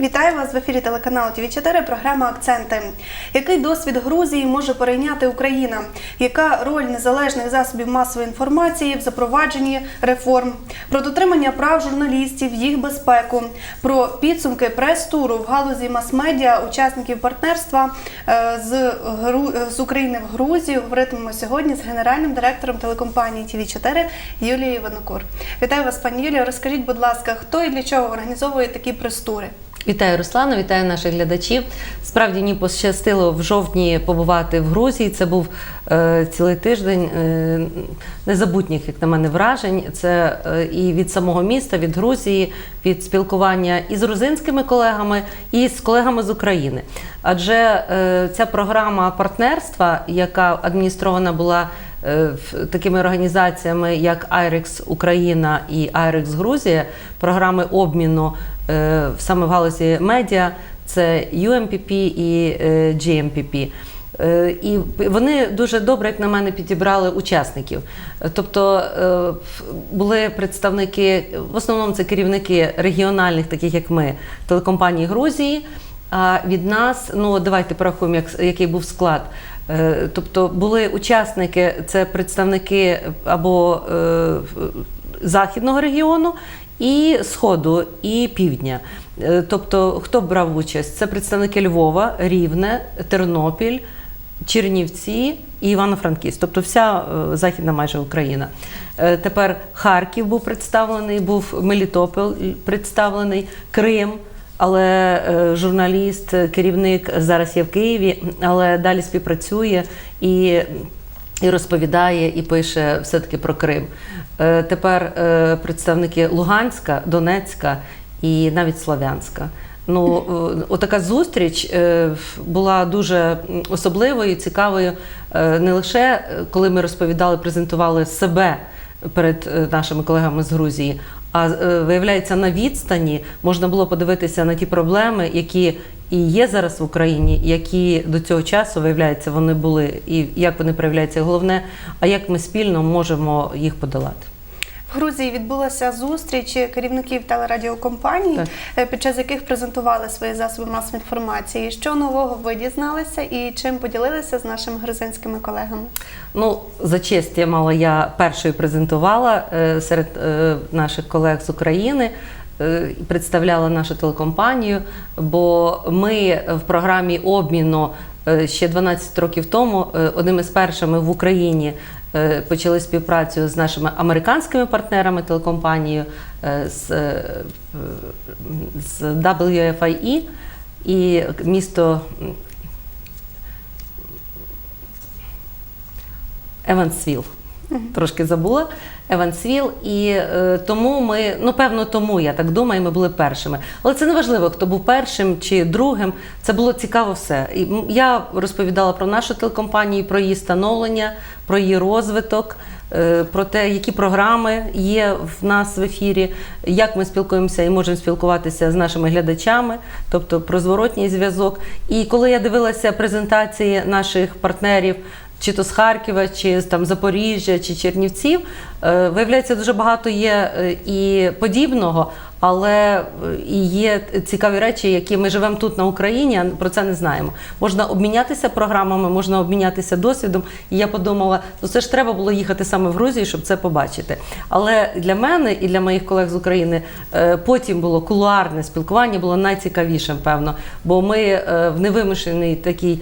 Вітаю вас в ефірі телеканалу ТВ 4 Програма Акценти. Який досвід Грузії може перейняти Україна? Яка роль незалежних засобів масової інформації в запровадженні реформ? Про дотримання прав журналістів, їх безпеку, про підсумки прес-туру в галузі мас-медіа, учасників партнерства е, з, е, з України в Грузію. Говоритимемо сьогодні з генеральним директором телекомпанії ТВ 4 Юлією Винокур. Вітаю вас, пані Юлія. Розкажіть, будь ласка, хто і для чого організовує такі прес-тури? Вітаю Руслана, вітаю наших глядачів. Справді мені пощастило в жовтні побувати в Грузії. Це був е, цілий тиждень е, незабутніх, як на мене, вражень. Це е, і від самого міста, від Грузії, від спілкування і з грузинськими колегами, і з колегами з України. Адже е, ця програма партнерства, яка адміністрована була такими організаціями, як IREX Україна і IREX Грузія, програми обміну е, саме в галузі медіа, це UMPP і е, GMPP. Е, І вони дуже добре, як на мене, підібрали учасників. Е, Тобто е, були представники, в основному це керівники регіональних, таких як ми, телекомпаній Грузії. А від нас, ну давайте порахуємо, як, який був склад. Е, Тобто були учасники, це представники або е, західного регіону, і Сходу, і Півдня. Е, Тобто, хто брав участь? Це представники Львова, Рівне, Тернопіль, Чернівці і Івано-Франківськ, тобто вся е, західна майже Україна. Е, Тепер Харків був представлений, був Мелітополь представлений, Крим. Але е, журналіст, е, керівник зараз є в Києві, але далі співпрацює і, і розповідає, і пише все-таки про Крим. Е, Тепер представники Луганська, Донецька і навіть Слов'янська. Ну, отака зустріч була дуже особливою, цікавою. Не лише коли ми розповідали, презентували себе перед нашими колегами з Грузії, а е, виявляється, на відстані можна було подивитися на ті проблеми, які і є зараз в Україні, які до цього часу виявляється, вони були, і як вони проявляються. Головне, а як ми спільно можемо їх подолати. В Грузії відбулася зустріч керівників телерадіокомпаній, Так. е, під час яких презентували свої засоби масової інформації. Що нового ви дізналися і чим поділилися з нашими грузинськими колегами? Ну, за честь я мала я першою презентувала е, серед е, наших колег з України. Е, Представляла нашу телекомпанію, бо ми в програмі обміну е, ще 12 років тому е, одними з першими в Україні почали співпрацю з нашими американськими партнерами телекомпанією з, з WFIE і місто Евансвіл. Трошки забула Евансвіл, і е, тому ми, ну певно, тому я так думаю, ми були першими. Але це не важливо, хто був першим чи другим. Це було цікаво все. І я розповідала про нашу телекомпанію, про її становлення, про її розвиток. е, Про те, які програми є в нас в ефірі, як ми спілкуємося і можемо спілкуватися з нашими глядачами, тобто про зворотній зв'язок. І коли я дивилася презентації наших партнерів, чи то з Харкова, чи з там Запоріжжя, чи Чернівців. Е, Виявляється, дуже багато є е, і подібного, але е, і є цікаві речі, які ми живемо тут на Україні, а про це не знаємо. Можна обмінятися програмами, можна обмінятися досвідом. І я подумала, ну це ж треба було їхати саме в Грузію, щоб це побачити. Але для мене і для моїх колег з України потім було кулуарне спілкування, було найцікавішим, певно. Бо ми в невимушеній такій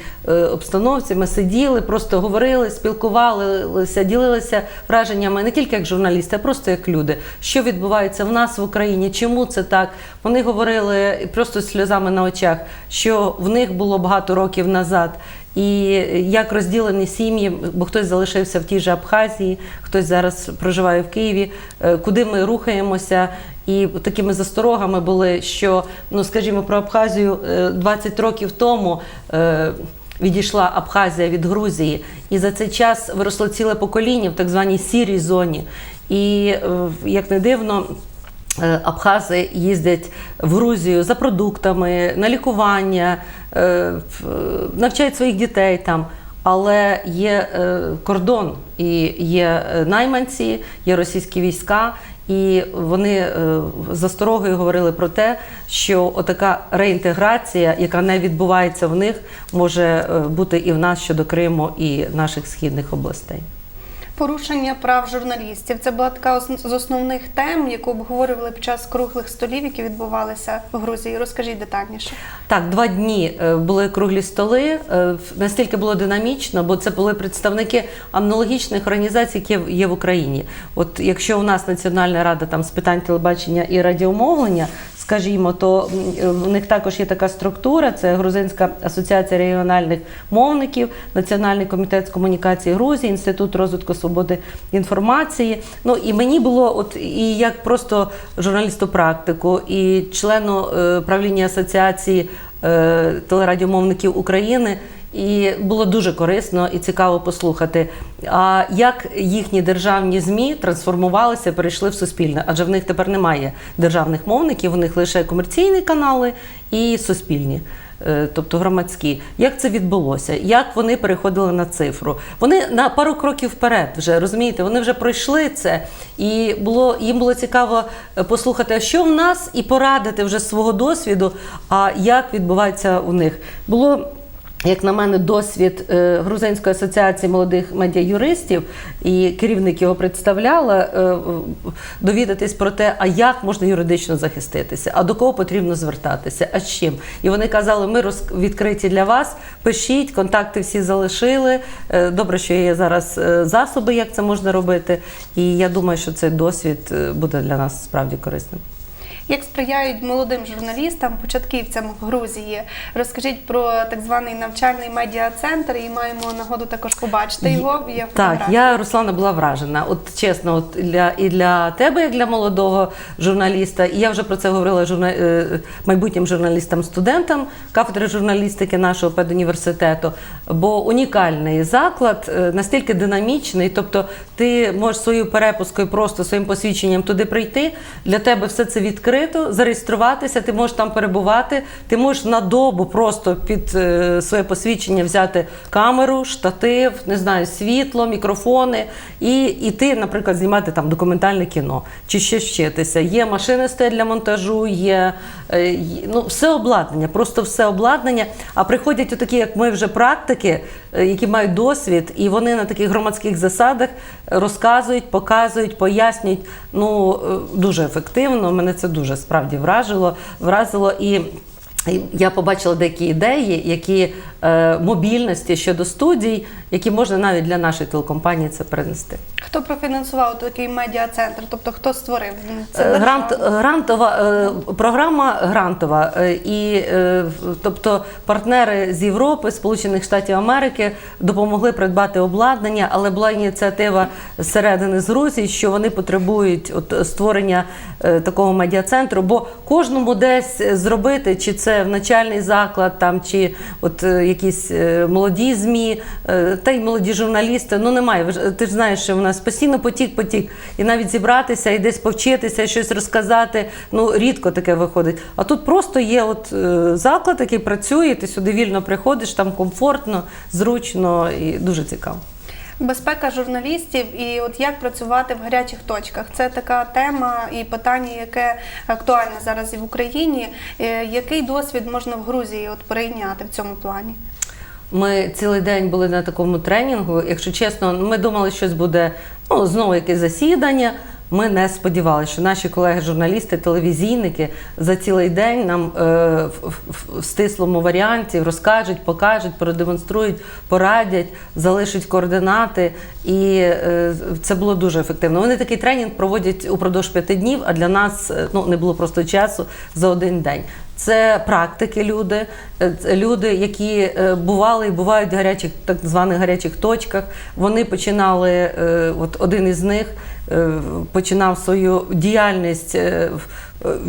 обстановці ми сиділи, просто говорили, спілкувалися, ділилися враженнями не тільки як журналісти, а просто як люди. Що відбувається в нас в Україні, чому це так? Вони говорили просто сльозами на очах, що в них було багато років назад. І як розділені сім'ї, бо хтось залишився в тій же Абхазії, хтось зараз проживає в Києві, е, куди ми рухаємося. І такими засторогами були, що, ну скажімо, про Абхазію е, 20 років тому. Відійшла Абхазія від Грузії, і за цей час виросло ціле покоління в так званій сірій зоні. І е, як не дивно, Е, Абхази їздять в Грузію за продуктами, на лікування, е, навчають своїх дітей там. Але є кордон і є найманці, є російські війська, І вони е, з осторогою говорили про те, що отака реінтеграція, яка не відбувається в них, може е, бути і в нас щодо Криму і наших східних областей. Порушення прав журналістів це була така з основних тем, яку обговорювали під час круглих столів, які відбувалися в Грузії. Розкажіть детальніше. Так, два дні е, були круглі столи. Е, Настільки було динамічно, бо це були представники аналогічних організацій, які є- в Україні. От якщо у нас Національна рада там з питань телебачення і радіомовлення, скажімо, то е, в них також є така структура: це Грузинська асоціація регіональних мовників, Національний комітет з комунікації Грузії, Інститут розвитку свободи інформації. Ну і мені було, от і як просто журналісту практику, і члену е, правління асоціації е, телерадіомовників України. І було дуже корисно і цікаво послухати, а як їхні державні змі трансформувалися, перейшли в суспільне, адже в них тепер немає державних мовників, у них лише комерційні канали і суспільні. Е, Тобто громадські, як це відбулося, як вони переходили на цифру? Вони на пару кроків вперед вже розумієте, вони вже пройшли це, і було їм було цікаво е, послухати, що в нас, і порадити вже з свого досвіду, а як відбувається у них. Було як на мене, досвід е, Грузинської асоціації молодих медіаюристів і керівник його представляла, е, довідатись про те, а як можна юридично захиститися, а до кого потрібно звертатися, а з чим. І вони казали, ми відкриті для вас, пишіть, контакти всі залишили. Е, Добре, що є зараз засоби, як це можна робити. І я думаю, що цей досвід буде для нас справді корисним. Як сприяють молодим журналістам, початківцям в Грузії? Розкажіть про так званий навчальний медіа-центр і маємо нагоду також побачити його. Є Так, я Руслана була вражена. От чесно, от для і для тебе, як для молодого журналіста, і я вже про це говорила журна... е, майбутнім журналістам-студентам кафедри журналістики нашого педуніверситету. Бо унікальний заклад е, настільки динамічний, тобто ти можеш своєю перепускою, просто своїм посвідченням туди прийти. Для тебе все це відкрито, зареєструватися, ти можеш там перебувати, ти можеш на добу просто під е, своє посвідчення взяти камеру, штатив, не знаю, світло, мікрофони, і іти, наприклад, знімати там документальне кіно чи ще вчитися. Є машини стоять для монтажу, є е, ну, все обладнання, просто все обладнання. А приходять отакі, як ми вже практики, е, які мають досвід, і вони на таких громадських засадах розказують, показують, пояснюють. Ну дуже ефективно. Мене це дуже справді вражило, вразило і. Я побачила деякі ідеї, які е, мобільності щодо студій, які можна навіть для нашої телекомпанії це перенести. Хто профінансував такий медіа-центр? Тобто хто створив? Це Е, Грант, грантова е, програма грантова, е, і е, тобто партнери з Європи, Сполучених Штатів Америки допомогли придбати обладнання, але була ініціатива зсередини з Грузії, що вони потребують от створення е, такого медіа-центру, бо кожному десь зробити, чи це в начальний заклад, там чи от е, якісь е, молоді змі, е, та й молоді журналісти. Ну немає. Ти ж знаєш, що в нас постійно потік, потік, і навіть зібратися і десь повчитися, щось розказати. Ну рідко таке виходить. А тут просто є от е, заклад, який працює. Ти сюди вільно приходиш, там комфортно, зручно і дуже цікаво. Безпека журналістів і от як працювати в гарячих точках. Це така тема і питання, яке актуальне зараз і в Україні. Е, Який досвід можна в Грузії от перейняти в цьому плані? Ми цілий день були на такому тренінгу. Якщо чесно, ми думали, що щось буде ну, знову якесь засідання. Ми не сподівалися, що наші колеги-журналісти, телевізійники за цілий день нам е, в, в- в стислому варіанті розкажуть, покажуть, продемонструють, порадять, залишать координати. І е, це було дуже ефективно. Вони такий тренінг проводять упродовж п'яти днів, а для нас е, ну, не було просто часу за один день. Це практики люди, е, люди, які е, бували і бувають в гарячих так званих гарячих точках. Вони починали, е, от один із них починав свою діяльність в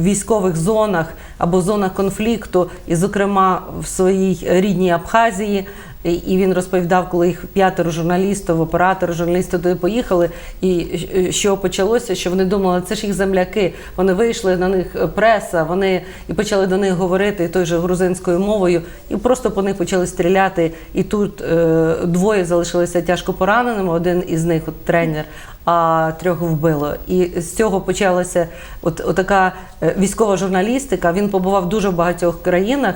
військових зонах або зонах конфлікту, і, зокрема, в своїй рідній Абхазії. І- він розповідав, коли їх п'ятеро журналістів, оператори, журналісти туди поїхали, і е, що почалося, що вони думали, це ж їх земляки. Вони вийшли на них е, преса, вони і почали до них говорити той же грузинською мовою, і просто по них почали стріляти. І тут е, двоє залишилися тяжко пораненими. Один із них, от тренер. а трьох вбило. І з цього почалася от, от така е, військова журналістика. Він побував дуже в багатьох країнах,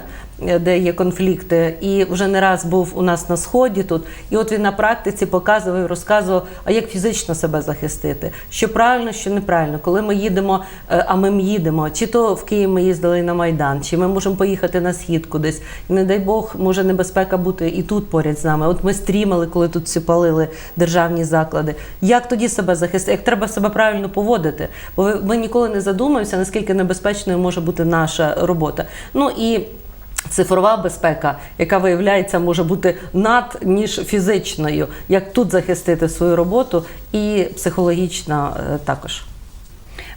де є конфлікти, і вже не раз був у нас на сході тут. І от він на практиці показував і розказував, а як фізично себе захистити, що правильно, що неправильно, коли ми їдемо, е, а ми їдемо, чи то в Київ ми їздили на Майдан, чи ми можемо поїхати на схід кудись. І не дай Бог, може небезпека бути і тут поряд з нами. От ми стрімали, коли тут всі палили державні заклади. Як тоді себе захистити? Як треба себе правильно поводити? Бо ми ніколи не задумуємося, наскільки небезпечною може бути наша робота. Ну і Цифрова безпека, яка виявляється, може бути над ніж фізичною, як тут захистити свою роботу, і психологічна е, також.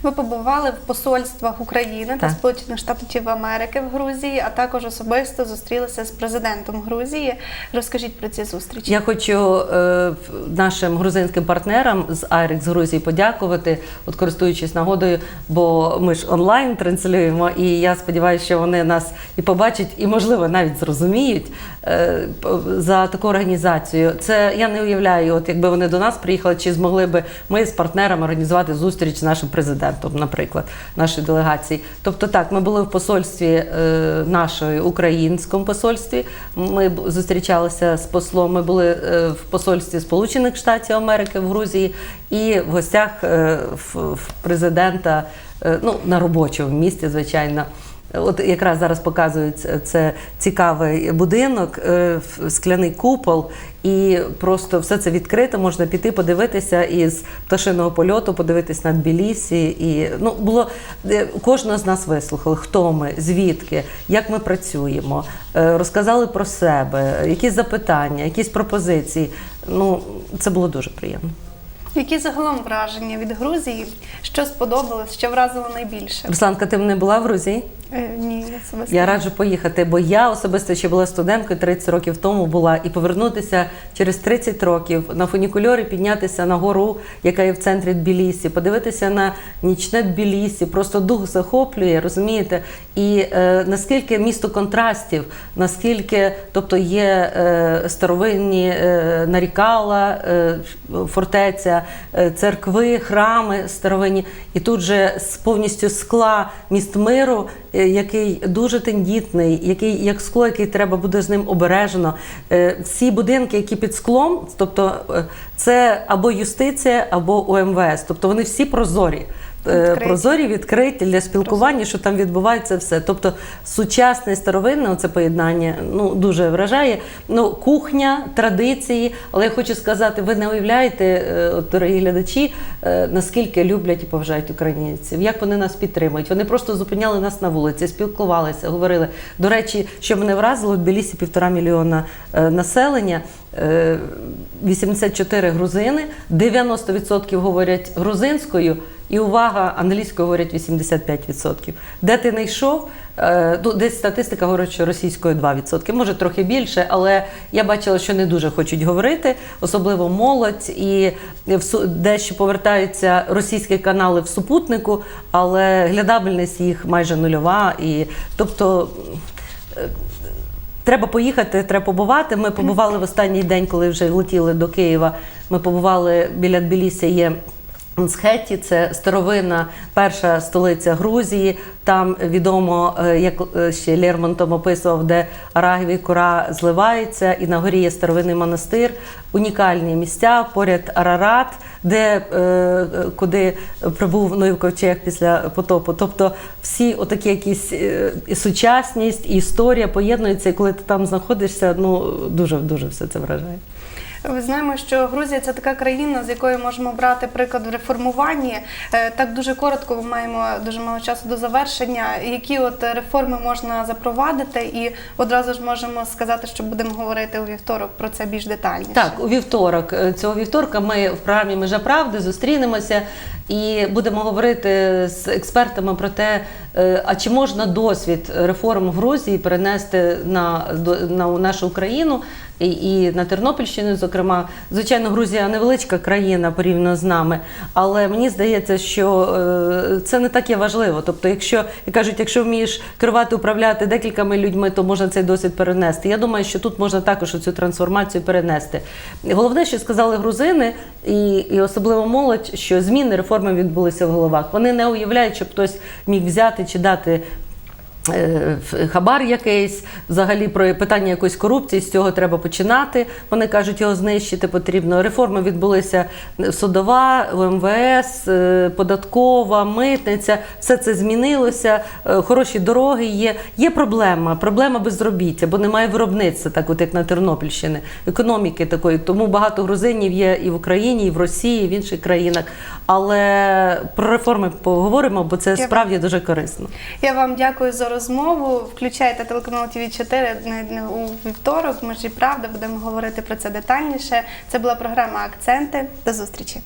Ви побували в посольствах України та Сполучених Штатів Америки в Грузії, а також особисто зустрілися з президентом Грузії. Розкажіть про ці зустрічі. Я хочу е, нашим грузинським партнерам з Айрек з Грузії подякувати, от користуючись нагодою, бо ми ж онлайн транслюємо, і я сподіваюся, що вони нас і побачать, і можливо навіть зрозуміють е, за таку організацію. Це я не уявляю, от якби вони до нас приїхали, чи змогли би ми з партнерами організувати зустріч з нашим президентом, наприклад, нашої делегації. Тобто, так, ми були в посольстві е, нашої українському посольстві. Ми зустрічалися з послом. Ми були е, в посольстві Сполучених Штатів Америки в Грузії і в гостях е, в, в президента е, ну, на робочому місці, звичайно. От якраз зараз показують це- це цікавий будинок, е, скляний купол, і просто все це відкрито. Можна піти подивитися із пташиного польоту, подивитись на Тбілісі. І ну було е, кожного з нас вислухали, хто ми, звідки, як ми працюємо, е, розказали про себе, якісь запитання, якісь пропозиції. Ну це було дуже приємно. Які загалом враження від Грузії? Що сподобалось, що вразило найбільше? Русланка, ти не була в Грузії? Е, Ні, особисто. Я раджу поїхати, бо я особисто ще була студенткою 30 років тому була, і повернутися через 30 років на фунікульорі, піднятися на гору, яка є в центрі Тбілісі, подивитися на нічне Тбілісі, просто дух захоплює, розумієте? І е, наскільки місто контрастів, наскільки, тобто є е, старовинні е, нарікала, е, фортеця, церкви, храми старовинні, і тут же з повністю скла міст миру, е, який дуже тендітний, який як скло, який треба буде з ним обережено. Е, Всі будинки, які під склом, тобто е, це або юстиція, або УМВС, тобто вони всі прозорі. Е, Відкриті. Прозорі, відкриті для спілкування, що там відбувається все. Тобто сучасне і старовинне це поєднання ну дуже вражає. Ну, кухня, традиції. Але я хочу сказати, ви не уявляєте, е, от, дорогі глядачі, е, наскільки люблять і поважають українців, як вони нас підтримують. Вони просто зупиняли нас на вулиці, спілкувалися, говорили. До речі, що мене вразило, в Тбілісі півтора мільйона населення. е, 84 грузини, 90% говорять грузинською, і увага, англійською говорять 85%. Де ти не йшов? Е, ну, Десь статистика говорить, що російською 2%, може трохи більше, але я бачила, що не дуже хочуть говорити, особливо молодь, і дещо повертаються російські канали в супутнику, але глядабельність їх майже нульова. І, тобто Треба поїхати, треба побувати. Ми побували в останній день, коли вже летіли до Києва. Ми побували біля Тбілісі є. Схеті це старовинна перша столиця Грузії. Там відомо, е, як е, ще Лермонтов описував, де Арагіві кора зливається, і на горі є старовинний монастир, унікальні місця поряд Арарат, де е, куди прибув Ноїв Ковчег після потопу. Тобто всі отакі якісь і сучасність, і історія поєднуються, і коли ти там знаходишся, ну дуже дуже все це вражає. Ви знаємо, що Грузія це така країна, з якої можемо брати приклад в реформуванні. Е, Так дуже коротко, ми маємо дуже мало часу до завершення. Які от реформи можна запровадити, і одразу ж можемо сказати, що будемо говорити у вівторок про це більш детальніше. Так, у вівторок е, цього вівторка ми в програмі Межа правди зустрінемося і будемо говорити з експертами про те, Е, А чи можна досвід реформ Грузії перенести на, на нашу Україну і, і на Тернопільщину, зокрема, звичайно, Грузія невеличка країна порівняно з нами, але мені здається, що е, це не так є важливо. Тобто, якщо як кажуть, якщо вмієш керувати, управляти декількома людьми, то можна цей досвід перенести. Я думаю, що тут можна також цю трансформацію перенести. Головне, що сказали грузини, і, і особливо молодь, що зміни реформи відбулися в головах. Вони не уявляють, щоб хтось міг взяти чи дати. Е, Хабар якийсь, взагалі про питання якоїсь корупції, з цього треба починати. Вони кажуть, його знищити потрібно. Реформи відбулися судова, МВС, е, податкова, митниця. Все це змінилося. е, Хороші дороги є. Є проблема, проблема безробіття, бо немає виробництва, так от як на Тернопільщині, економіки такої. Тому багато грузинів є і в Україні, і в Росії, і в інших країнах. Але про реформи поговоримо, бо це справді дуже корисно. Я вам дякую за розмову. Включайте телеканал ТВ 4 у вівторок. Ми ж і правда будемо говорити про це детальніше. Це була програма Акценти. До зустрічі.